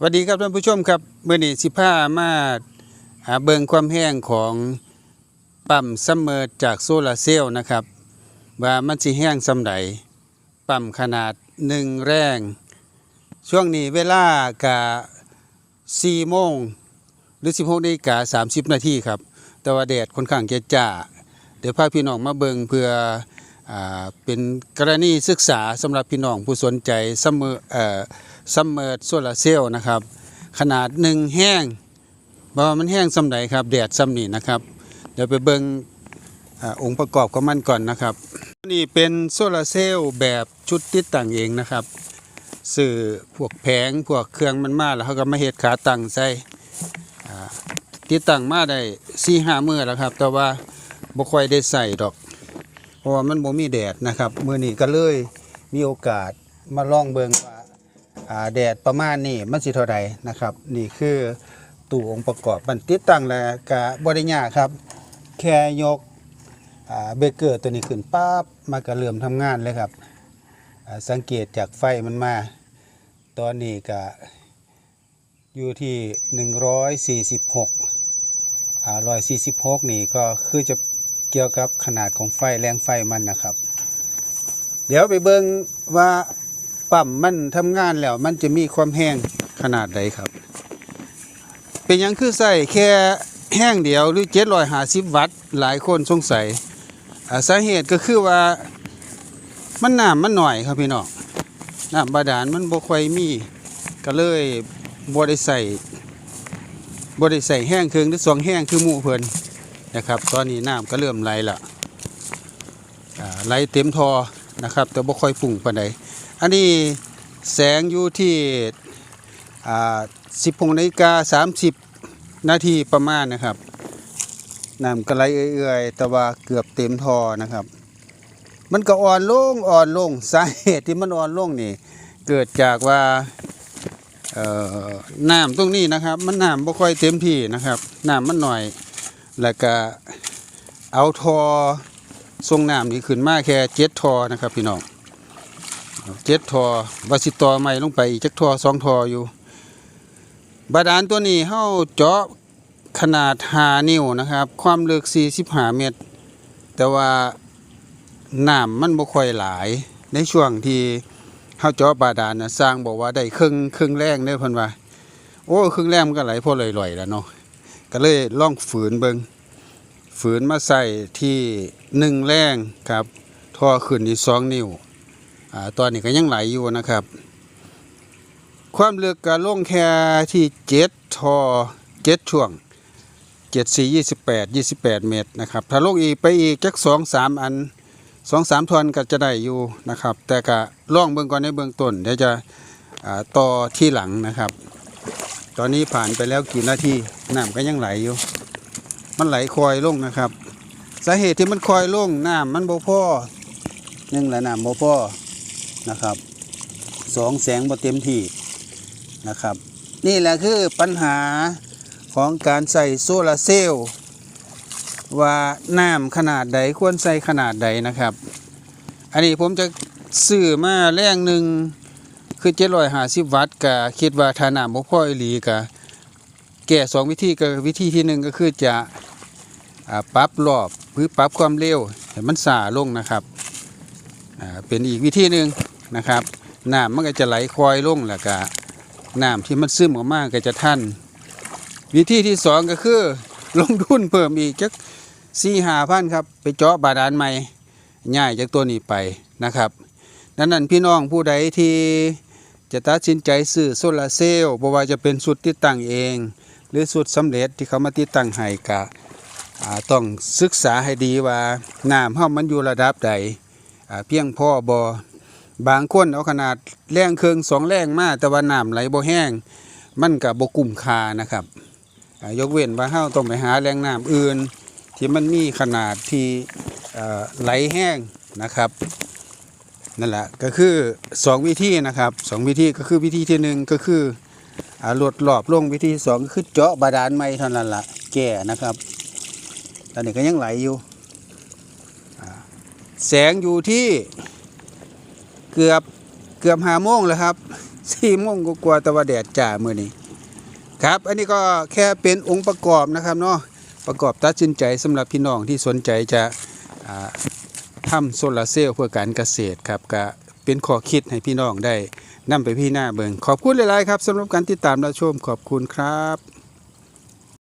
สวัสดีครับท่านผู้ชมครับเมื่อนี้สิพามาหาเบิงความแห้งของปั๊มซัมเมอร์จากโซลาร์เซลล์นะครับ ว่ามันสิแห้งสำใดปั๊มขนาดหนึ่งแรง ช่วงนี้เวลากะ4โมงหรือ 16นาฬิกา30 นาทีครับ แต่ว่าแดดค่อนข้างจะจ้า เดี๋ยวพาพี่น้องมาเบิงเพื่ออเป็นกรณีศึกษาสำหรับพี่น้องผู้สนใจซัมเมอร์เอ่อ ซัมเมอร์โซลาเซลล์นะครับ ขนาดหนึ่งแห้งว่ามันแห้งสำไหนครับแดดซ้ำนี่นะครับ เดี๋ยวไปเบิงอาองค์ประกอบของมันก่อนนะครับ นี่เป็นโซลาเซลล์แบบชุดติดตั้งเองนะครับสื่อพวกแผงพวกเครื่องมันมาแล้วเขาก็มาเฮ็ดขาตั้งใส่ติดตั้งมาได้สี่ห้ามือแล้วครับ แต่ว่าบ่ค่อยได้ใส่ดอก เพราะว่ามันบ่มีแดดนะครับ มือนี้ก็เลยมีโอกาสมาลองเบิงว่า อ่าแดดประมาณนี้มันสิเท่าใดนะครับ นี่คือตู้องค์ประกอบมันติดตั้งแล้วก็บ่ได้ยากครับ แค่ยกอ่าเบรกเกอร์ตัวนี้ขึ้นปั๊บมันก็เริ่มทำงานเลยครับอ่าสังเกตจากไฟมันมา ตอนนี้ก็อยู่ที่ 146อ่า146 นี่ก็คือจะเกี่ยวกับขนาดของไฟแรงไฟมันนะครับ เดี๋ยวไปเบิ่งว่า ปั๊มมันทำงานแล้วมันจะมีความแห้งขนาดใดครับ เป็นยังคือใส่แค่แห้งเดียวหรือ750วัตต์หลายคนสงสัยสาเหตุก็คือว่ามันน้ำมันหน่อยครับพี่น้องน้ำบาดาลมันบ่ค่อยมี ก็เลยบ่ได้ใส่บ่ได้ใส่แห้งครึ่งหรือสองแห้งคือหมู่เพิ่นนะครับ ตอนนี้น้ำก็เริ่มไหลละไหลเต็มทอนะครับ แต่บ่ค่อยฝุ่งปานใด อันนี้แสงอยู่ที่อ่า16นาฬิกา30นาทีประมาณนะครับน้ำก็ไหลเอื่อยๆ แต่ว่าเกือบเต็มทอนะครับ มันก็อ่อนลงอ่อนลงสาเหตุที่มันอ่อนลงนี่ เกิดจากว่าน้ำตรงนี้นะครับ มันน้ำบ่ค่อยเต็มที่นะครับน้ำมันหน่อย แล้วก็เอาทอทรงน้ำนี่ขึ้นมาแค่เจ็ดทอนะครับพี่น้อง เจ็ดทอวาสิตอใหม่ลงไปจักทอสองทออยู่ บาดาลตัวนี้เฮาเจาะขนาด5นิ้วนะครับ ความลึก45เมตร แต่ว่าน้ำมันบ่ค่อยหลาย ในช่วงที่เฮาเจาะบาดาลนะสร้างบอกว่าได้ครึ่งครึ่งแรงเด้อเพิ่นว่าโอ้ครึ่งแรงมันก็ไหลพอลอยๆแล้วเนาะก็เลยล่องฝืนเบิงฝืนมาใส่ที่หนึ่งแรงครับท่อขึ้นที่สองนิ้ว ตอนนี้ก็ยังไหลอยู่นะครับ ความลึกก็ลงแค่ที่เจ็ดทอเจ็ดช่วงเจ็ดสี่ยี่สิบแปดยี่สิบแปดเมตรนะครับ ถ้าลงอีกไปอีกจักสองสามอันสองสามทอนก็จะได้อยู่นะครับ แต่ก็ล่องเบื้องก่อนในเบื้องต้นเดี๋ยวจะต่อที่หลังนะครับ ตอนนี้ผ่านไปแล้วกี่นาทีน้ำก็ยังไหลอยู่ มันไหลคอยลงนะครับ สาเหตุที่มันคอยลงน้ำมันบ่พอหนึ่งและน้ำบ่พอ นะครับสองแสงบ่เต็มที่นะครับ นี่แหละคือปัญหาของการใส่โซลาร์เซลล์ว่าน้ำขนาดใดควรใส่ขนาดใดนะครับ อันนี้ผมจะซื้อมาแรงหนึ่งคือ750วัตต์ก็คิดว่าถ้าน้ำบ่พออีหลีก็แก้สองวิธีก็วิธีที่หนึ่งก็คือจะปรับรอบหรือปรับความเร็วให้มันสาลงนะครับเป็นอีกวิธีหนึ่ง นะครับน้ำมันก็จะไหลคอยลงแล้วก็น้ำที่มันซึมออกมาก็จะทันวิธีที่สองก็คือ ลงทุนเพิ่มอีกจักสี่หาพันครับ ไปเจาะบาดาลใหม่ง่ายจากตัวนี้ไปนะครับดังนั้นพี่น้องผู้ใดที่จะตัดสินใจซื้อโซลาร์เซลล์บ่ว่าจะเป็นสุดติดตั้งเอง หรือสุดสำเร็จที่เขามาติดตั้งให้กะต้องศึกษาให้ดีว่าน้ำเฮามันอยู่ระดับใดเพียงพอบอ บางคนเอาขนาดแรงเครื่องสองแรงมาแต่ว่าน้ำไหลบ่แห้ง มันกับบกุ้มคานะครับ ยกเว้นว่าเฮาต้องไปหาแรงน้ำอื่น ที่มันมีขนาดที่ไหลแห้งนะครับนั่นแหละก็คือสองวิธีนะครับสองวิธีก็คือวิธีที่หนึ่งก็คืออ่าลดรอบลงวิธีที่สองก็คือเจาะบาดาลใหม่เท่านั้นละแก่นะครับตอนนี้ก็ยังไหลอยู่แสงอยู่ที่ เกือบเกือบหาโมงแล้วครับสี่โมงกว่าๆแต่ว่าแดดจ้ามือนี้ครับ อันนี้ก็แค่เป็นองค์ประกอบนะครับเนาะประกอบตัดสินใจสำหรับพี่น้องที่สนใจจะอ่าทำโซลาร์เซลล์เพื่อการเกษตรครับก็เป็นข้อคิดให้พี่น้องได้นำไปพี่หน้าเบิงขอบคุณหลาย ๆ ครับสำหรับการติดตามรับชมขอบคุณครับ